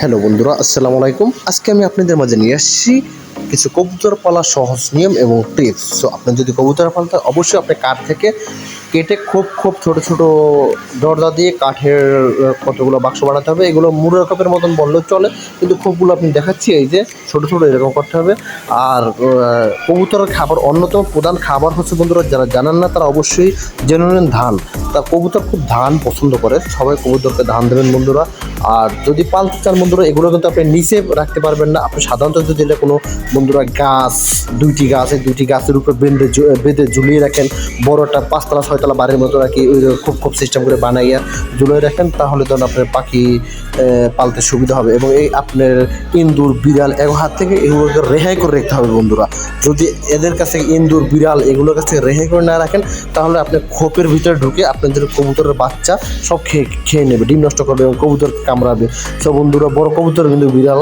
Hello বন্ধুরা, আসসালামু আলাইকুম। আজকে আমি আপনাদের মাঝে নিয়ে আসছি কিছু কবুতর পালা সহজ নিয়ম এবং টিপস সো আপনি যদি কবুতর পালতে অবশ্যই আপনি কাঠ থেকে কেটে খুব খুব ছোট ছোট দরজা দিয়ে কাঠের কতগুলো বাক্স বানাতে হবে। এগুলো মুড়ো কাপের মতন বললেও চলে, কিন্তু খুবগুলো আপনি দেখাচ্ছি, এই যে ছোট ছোট এরকম করতে হবে। আর কবুতরের খাবার অন্যতম প্রধান খাবার হচ্ছে বন্ধুরা, যারা জানান না, তারা অবশ্যই জেনে নেন ধান। তা কবুতর খুব ধান পছন্দ করে, সবাই কবুতরকে ধান দেবেন বন্ধুরা। আর যদি পালতে চান বন্ধুরা, এগুলো কিন্তু আপনি নিচে রাখতে পারবেন না। আপনি সাধারণত যদি এটা কোনো বন্ধুরা গাছ, দুইটি গাছ, এই দুইটি গাছের উপর বেঁধে বেঁধে ঝুলিয়ে রাখেন, বড়টা পাঁচতলা, ছয়তলা বাড়ির মতো রাখি, ওই যে খুব খুব সিস্টেম করে বানাইয়া ঝুলিয়ে রাখেন, তাহলে ধরুন আপনার পাখি পালতে সুবিধা হবে। এবং এই আপনার ইন্দুর, বিড়াল এগো হাত থেকে এগুলোকে রেহাই করে রাখতে হবে বন্ধুরা। যদি এদের কাছে ইন্দুর, বিড়াল এগুলোর কাছে রেহাই করে না রাখেন, তাহলে আপনি খোপের ভিতরে ঢুকে আপনাদের কবুতরের বাচ্চা সব খেয়ে খেয়ে নেবে, ডিম নষ্ট করবে এবং কবুতর কামড়াবে। সব বন্ধুরা বড় কবুতর কিন্তু বিড়াল